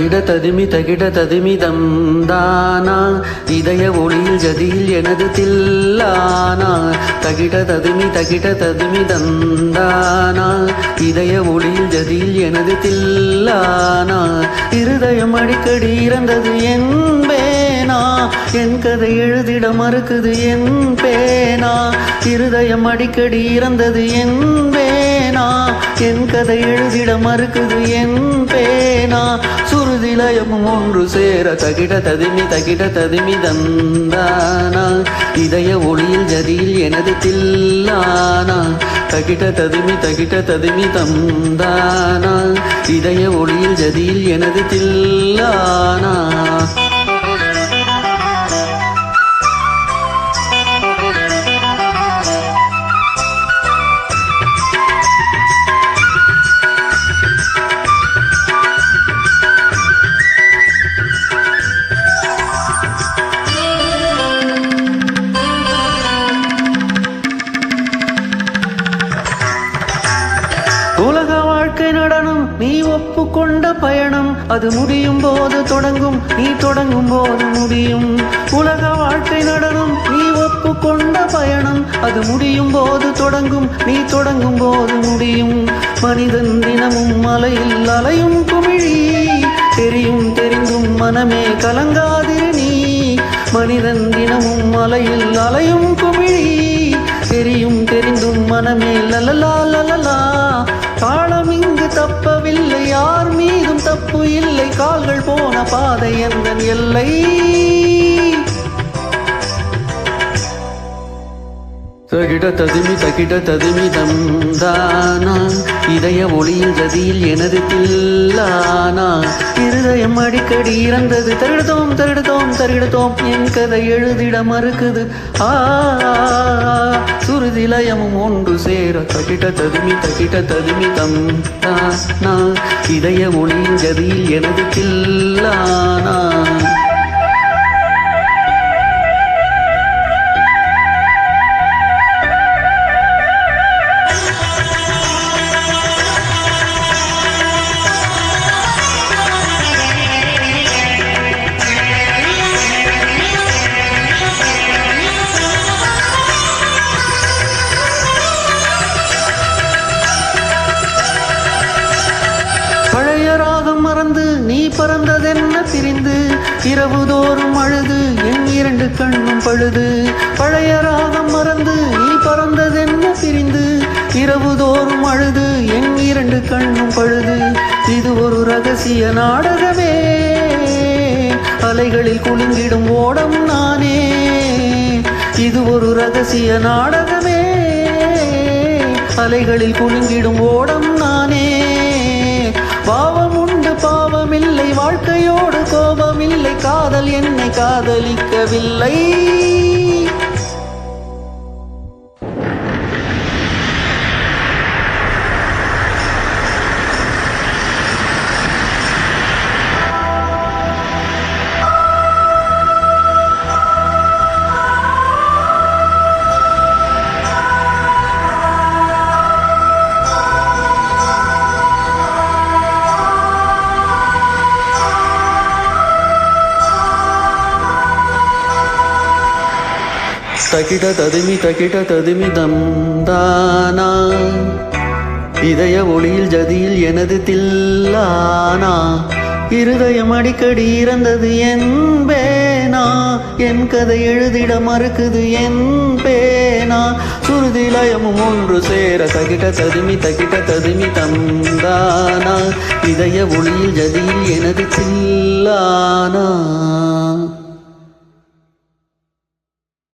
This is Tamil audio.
தகிட ததுமி தகிட ததுமி தந்தானா? இதய ஒளியில் ஜதியில் எனது தில்லானா? தகிட ததுமி தகிட ததுமி தந்தானா? இதய ஒளியில் ஜதியில் எனது தில்லானா? இருதயம் அடிக்கடி இறந்தது என்பேனா என் கதை எழுதிட மறுக்குது என் பேனா? இருதயம் அடிக்கடி இறந்தது என்பேனா என் கதை எழுதிட மறுக்குது என் பேனா? சுருதிலயமும் ஒன்று சேர தகிட ததுமி தகிட ததுமி தந்தானா? இதய ஒளியில் ஜதியில் எனது தில்லானா? தகிட ததுமி தகிட ததுமி தந்தானா? இதய ஒளியில் ஜதியில் எனது தில்லானா? கொண்ட பயணம் அது முடியும் போது தொடங்கும். நீ தொடங்கும் போது முடியும். உலக வாழ்க்கை நடனம் நீ ஒப்புக்கொண்ட பயணம் அது முடியும் போது தொடங்கும். நீ தொடங்கும் போது முடியும். மனிதன் தினமும் மலையில் அலையும் குமிழி. தெரியும் தெரிந்தும் மனமே கலங்காதிரு நீ. மனிதன் தினமும் மலையில் அலையும் குமிழி. தெரியும் தெரிந்தும் மனமே லலலா லலலா காலம் இல்லை கால்கள் போன பாதை எந்த எல்லை தகிட ததுமி தகிட ததுமி தந்தானா இதய ஒளியில் ஜதியில் எனது தில்லானா? இருதயம் அடிக்கடி இறந்தது. தருடதோம் தருடதோம் தருடதோம். என் கதை எழுதிட மறுக்குது. ஆ சுருதிலயமும் ஒன்று சேர தகிட ததுமி தகிட ததுமி தந்தானா இதய ஒளியில் ஜதியில் எனது தில்லானா? நீ பறந்ததென்ன பிரிந்து? இரவுதோறும் அழுது என் இரண்டு கண்ணும் பழுது. பழைய ராகம் மறந்து நீ பறந்ததென்ன பிரிந்து? இரவுதோறும் அழுது என் இரண்டு கண்ணும் பழுது. இது ஒரு ரகசிய நாடகமே. அலைகளில் குலுங்கிடும் ஓடம் நானே. இது ஒரு ரகசிய நாடகமே. அலைகளில் குலுங்கிடும் ஓடம் நானே. பாவம் உண்டு பாவமில்லை வாழ்க்கையோடு கோபமில்லை காதல் என்னை காதலிக்கவில்லை. தகிட ததுமி தகிட ததுமி தந்தானா? இதய ஒளியில் ஜதியில் எனது தில்லானா? இருதயம் அடிக்கடி இறந்தது என் பேனா? என் கதை எழுதிட மறுக்குது என் பேனா? சுருதிலயமும் ஒன்று சேர தகிட ததுமி தகிட ததுமி தந்தானா? இதய ஒளியில் ஜதியில் எனது தில்லானா?